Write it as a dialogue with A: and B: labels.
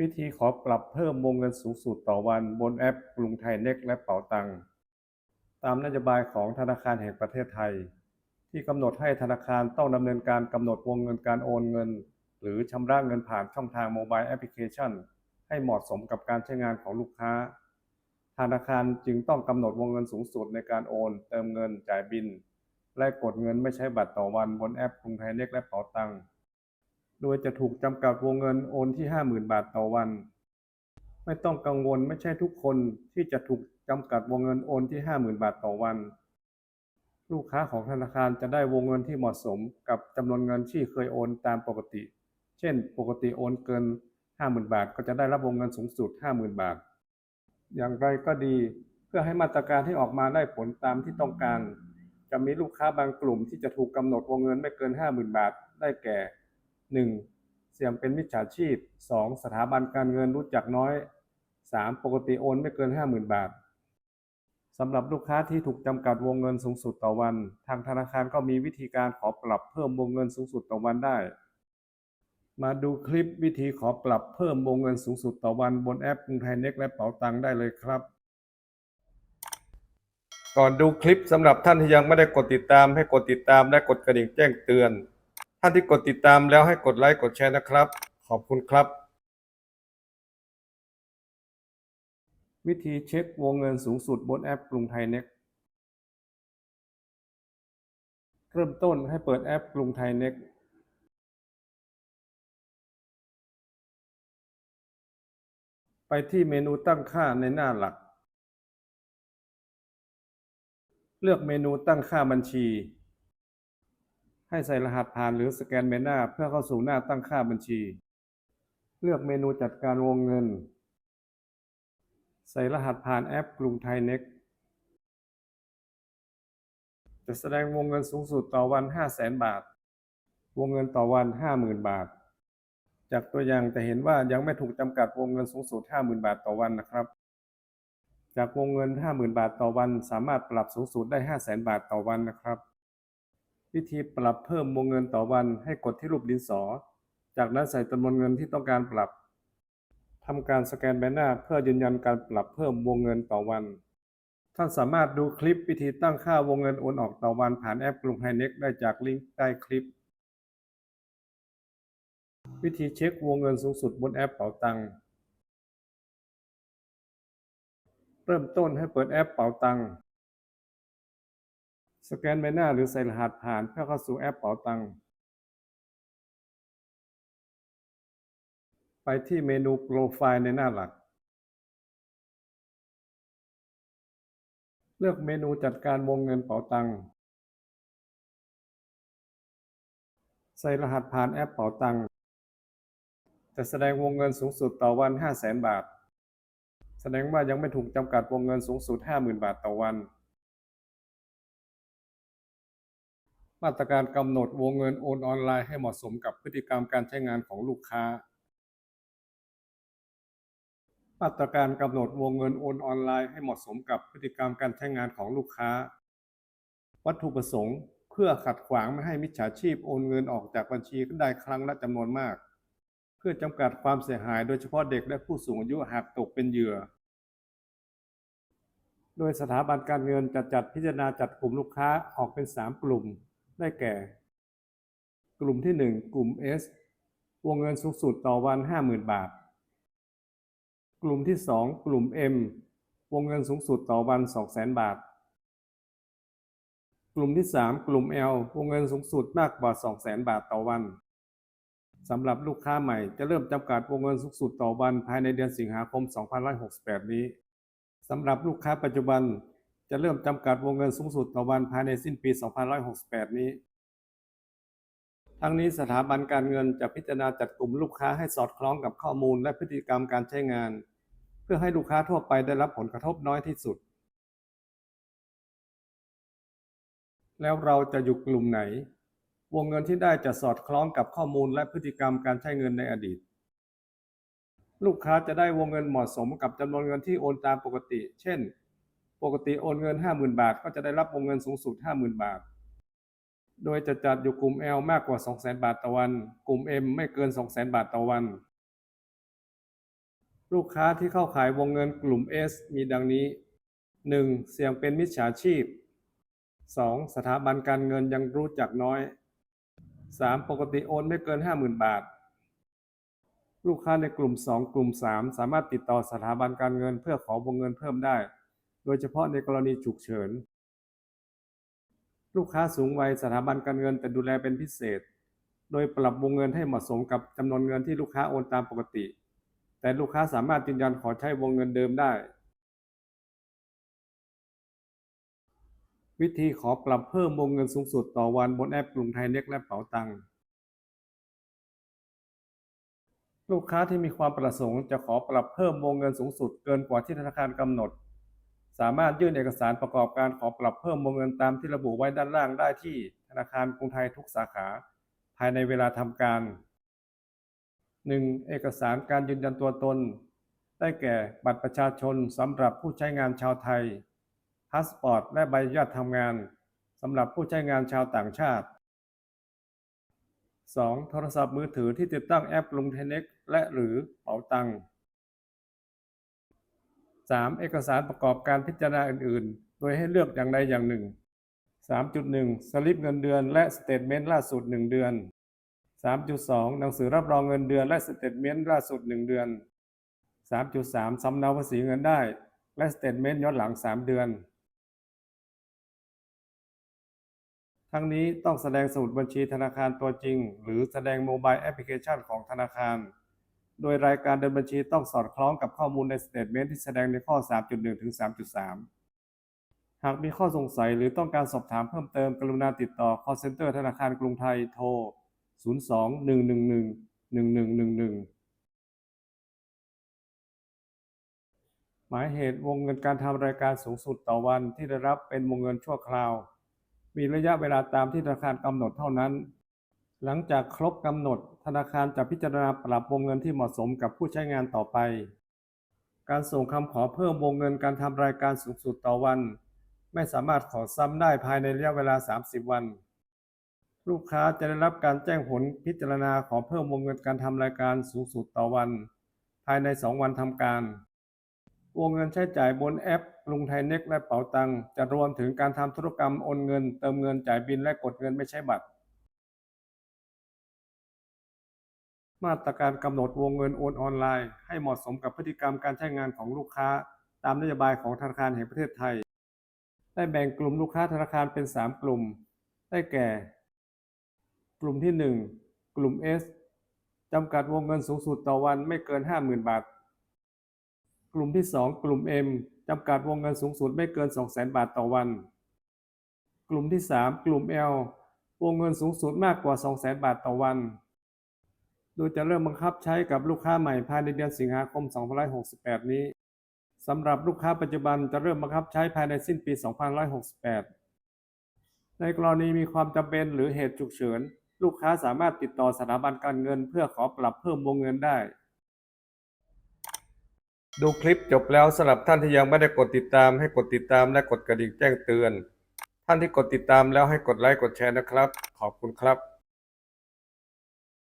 A: วิธีขอปรับเพิ่มวงเงินสูงสุดต่อวันบนแอปกรุงไทยเน็กและเป๋าตัง ตามนโยบายของธนาคารแห่งประเทศไทย ที่กำหนดให้ธนาคารต้องดำเนินการกำหนดวงเงินการโอนเงิน หรือชำระเงินผ่านช่องทางโมบายแอปพลิเคชัน ให้เหมาะสมกับการใช้งานของลูกค้า ธนาคารจึงต้องกำหนดวงเงินสูงสุดในการโอน เติมเงินจ่ายบิน และกดเงินไม่ใช้บัตรต่อวันบนแอปกรุงไทยเน็กและเป๋าตัง โดยจะถูกจำกัดวงเงินโอนที่ 50,000 บาทต่อวัน ไม่ต้องกังวลไม่ใช่ทุกคนที่จะถูกจำกัดวงเงินโอนที่ 50,000 บาทต่อวัน ลูกค้าของธนาคารจะได้วงเงินที่เหมาะสมกับจำนวนเงินที่เคยโอนตามปกติ เช่น ปกติโอนเกิน 50,000 บาท ก็จะได้รับวงเงินสูงสุด 50,000 บาท อย่างไรก็ดีเพื่อให้มาตรการที่ออกมาได้ผลตามที่ต้องการ จะมีลูกค้าบางกลุ่มที่จะถูกกำหนดวงเงินไม่เกิน 50,000 บาท ได้แก่ 1. เสี่ยงเป็นมิจฉาชีพ 2. สถาบันการเงินรู้จักน้อย 3. ปกติโอนไม่เกิน 50,000 บาทสำหรับลูกค้าที่ถูกจำกัดวงเงินสูงสุดต่อวัน ทางธนาคารก็มีวิธีการขอปรับเพิ่มวงเงินสูงสุดต่อวันได้ มาดูคลิปวิธีขอปรับเพิ่มวงเงินสูงสุดต่อวันบนแอปกรุงไทยเน็กและเป๋าตังได้เลยครับ ก่อนดูคลิปสำหรับท่านที่ยังไม่ได้กดติดตามให้กดติดตามและกดกระดิ่งแจ้งเตือน ท่านที่กดติดตามแล้วให้กดไลค์กดแชร์นะครับ ขอบคุณครับ วิธีเช็ควงเงินสูงสุดบนแอปกรุงไทยเน็กเริ่มต้นให้เปิดแอปกรุงไทยเน็กไปที่เมนูตั้งค่าในหน้าหลัก เลือกเมนูตั้งค่าบัญชี ให้ใส่รหัสผ่านหรือสแกนใบหน้าเพื่อเข้าสู่หน้าตั้งค่าบัญชี เลือกเมนูจัดการวงเงิน ใส่รหัสผ่านแอปกรุงไทยเน็กจะแสดงวงเงินสูงสุดต่อวัน 500,000บาท วงเงินต่อวัน 50,000 บาท จากตัวอย่างจะเห็นว่ายังไม่ถูกจำกัดวงเงินสูงสุด 50,000 บาทต่อวันนะครับ จากวงเงิน 50,000 บาทต่อวัน สามารถปรับสูงสุดได้ 500,000บาทต่อวันนะครับ วิธีปรับเพิ่มวงเงินต่อวันให้กดที่รูปดินสอ จากนั้นใส่จำนวนเงินที่ต้องการปรับทำการสแกนใบหน้าเพื่อยืนยันการปรับเพิ่มวงเงินต่อวัน ท่านสามารถดูคลิปวิธีตั้งค่าวงเงินโอนออกต่อวันผ่านแอปกรุงไทยเน็กได้จากลิงก์ใต้คลิป วิธีเช็ควงเงินสูงสุดบนแอปเป๋าตัง เริ่มต้นให้เปิดแอปเป๋าตัง สแกนใบหน้าหรือใส่รหัสผ่านเพื่อเข้าสู่แอปเป๋าตังค์ไปที่เมนูโปรไฟล์ในหน้าหลัก เลือกเมนูจัดการวงเงินเป๋าตังค์ใส่รหัสผ่านแอปเป๋าตังค์จะแสดงวงเงินสูงสุดต่อวัน 500,000 บาท แสดงว่ายังไม่ถูกจำกัดวงเงินสูงสุด 50,000 บาทต่อวัน มาตรการกำหนดวงเงินโอนออนไลน์ให้เหมาะสมกับพฤติกรรมการใช้งานของลูกค้า มาตรการกำหนดวงเงินโอนออนไลน์ให้เหมาะสมกับพฤติกรรมการใช้งานของลูกค้า วัตถุประสงค์เพื่อขัดขวางไม่ให้มิจฉาชีพโอนเงินออกจากบัญชีได้ครั้งละจำนวนมาก เพื่อจำกัดความเสียหายโดยเฉพาะเด็กและผู้สูงอายุหากตกเป็นเหยื่อ โดยสถาบันการเงินจะจัดพิจารณาจัดกลุ่มลูกค้าออกเป็น 3 กลุ่ม ได้แก่ กลุ่มที่ 1 กลุ่ม S วงเงินสูงสุดต่อวัน 50,000 บาท กลุ่มที่ 2 กลุ่ม M วงเงินสูงสุดต่อวัน 200,000 บาท กลุ่มที่ 3 กลุ่ม L วงเงินสูงสุดมากกว่า 200,000 บาทต่อวันสำหรับลูกค้าใหม่จะเริ่มจำกัดวงเงินสูงสุดต่อวันภายในเดือนสิงหาคม 2568 นี้สำหรับลูกค้าปัจจุบัน จะเริ่มจำกัดวงเงินสูงสุดต่อวันภายในสิ้นปี 2568 นี้ ทั้งนี้สถาบันการเงินจะพิจารณาจัดกลุ่มลูกค้าให้สอดคล้องกับข้อมูลและพฤติกรรมการใช้งาน เพื่อให้ลูกค้าทั่วไปได้รับผลกระทบน้อยที่สุด แล้วเราจะอยู่กลุ่มไหน วงเงินที่ได้จะสอดคล้องกับข้อมูลและพฤติกรรมการใช้เงินในอดีต ลูกค้าจะได้วงเงินเหมาะสมกับจำนวนเงินที่โอนตามปกติ เช่น ปกติโอนเงิน 50,000 บาท ก็จะได้รับวงเงินสูงสุด 50,000 บาท โดยจะจัดอยู่กลุ่ม L มากกว่า 200,000 บาทต่อวัน กลุ่ม M ไม่เกิน 200,000 บาทต่อวัน ลูกค้าที่เข้าขายวงเงินกลุ่ม S มีดังนี้ 1. เสี่ยงเป็นมิจฉาชีพ 2. สถาบันการเงินยังรู้จักน้อย 3. ปกติโอนไม่เกิน 50,000 บาท ลูกค้าในกลุ่ม 2 กลุ่ม 3 สามารถติดต่อสถาบันการเงินเพื่อขอวงเงินเพิ่มได้ โดยเฉพาะในกรณีฉุกเฉิน ลูกค้าสูงวัยสถาบันการเงินแต่ดูแลเป็นพิเศษ โดยปรับวงเงินให้เหมาะสมกับจำนวนเงินที่ลูกค้าโอนตามปกติ แต่ลูกค้าสามารถยืนยันขอใช้วงเงินเดิมได้ วิธีขอปรับเพิ่มวงเงินสูงสุดต่อวันบนแอปกรุงไทยเน็กและเป๋าตังค์ลูกค้าที่มีความประสงค์จะขอปรับเพิ่มวงเงินสูงสุดเกินกว่าที่ธนาคารกำหนด สามารถยื่นเอกสารประกอบการขอปรับเพิ่มวงเงินตามที่ระบุไว้ด้านล่างได้ที่ธนาคารกรุงไทยทุกสาขา ภายในเวลาทำการ 1. เอกสารการยืนยันตัวตน ได้แก่บัตรประชาชนสำหรับผู้ใช้งานชาวไทย พาสปอร์ต และใบอนุญาตทำงานสำหรับผู้ใช้งานชาวต่างชาติ 2. โทรศัพท์มือถือที่ติดตั้งแอปลุงเทเน็กและหรือเป๋าตังค์ 3. เอกสารประกอบการพิจารณาอื่น ๆ โดยให้เลือกอย่างใดอย่างหนึ่ง 3.1 สลิปเงินเดือนและสเตทเมนต์ล่าสุด 1 เดือน 3.2 หนังสือรับรองเงินเดือนและสเตทเมนต์ล่าสุด 1 เดือน 3.3 สำเนาภาษีเงินได้ และสเตทเมนต์ย้อนหลัง 3 เดือน ทั้งนี้ต้องแสดงสมุดบัญชีธนาคารตัวจริง หรือแสดงโมบายแอปพลิเคชันของธนาคาร โดยรายการเดินบัญชีต้องสอดคล้องกับข้อมูลในสเตทเมนต์ที่แสดงในข้อ 3.1 ถึง 3.3 หากมีข้อสงสัยหรือต้องการสอบถามเพิ่มเติมกรุณาติดต่อ call center ธนาคารกรุงไทยโทร 02-111-1111หมายเหตุวงเงินการทำรายการสูงสุดต่อวันที่ได้รับเป็นวงเงินชั่วคราว มีระยะเวลาตามที่ธนาคารกำหนดเท่านั้น หลังจากครบกำหนด ธนาคารจะพิจารณาปรับวงเงินที่เหมาะสมกับผู้ใช้งานต่อไป การส่งคำขอเพิ่มวงเงินการทำรายการสูงสุดต่อวัน ไม่สามารถขอซ้ำได้ภายในระยะเวลา 30 วัน ลูกค้าจะได้รับการแจ้งผลพิจารณาขอเพิ่มวงเงินการทำรายการสูงสุดต่อวัน ภายใน 2 วันทำการ วงเงินใช้จ่ายบนแอปกรุงไทยเน็กและเป๋าตังค์จะรวมถึงการทำธุรกรรมโอนเงิน เติมเงินจ่ายบินและกดเงินไม่ใช้บัตร มาตรการกำหนดวงเงินโอนออนไลน์ ให้เหมาะสมกับพฤติกรรมการใช้งานของลูกค้า ตามนโยบายของธนาคารแห่งประเทศไทย ได้แบ่งกลุ่มลูกค้าธนาคารเป็น 3 กลุ่ม ได้แก่ กลุ่มที่ 1 กลุ่ม S จำกัดวงเงินสูงสุดต่อวันไม่เกิน 50,000 บาท กลุ่มที่ 2 กลุ่ม M จำกัดวงเงินสูงสุดไม่เกิน 200,000 บาทต่อวัน กลุ่มที่ 3 กลุ่ม L วงเงินสูงสุดมากกว่า 200,000 บาทต่อวัน โดยจะเริ่มบังคับใช้กับลูกค้าใหม่ภายในเดือนสิงหาคม 2568 นี้สำหรับลูกค้าปัจจุบันจะเริ่มบังคับใช้ภายในสิ้นปี 2568 ในกรณีมีความจำเป็นหรือเหตุฉุกเฉิน ลูกค้าสามารถติดต่อสถาบันการเงินเพื่อขอปรับเพิ่มวงเงินได้ ดูคลิปจบแล้วสำหรับท่านที่ยังไม่ได้กดติดตามให้กดติดตามและกดกระดิ่งแจ้งเตือน ท่านที่กดติดตามแล้วให้กดไลค์กดแชร์นะครับ ขอบคุณครับ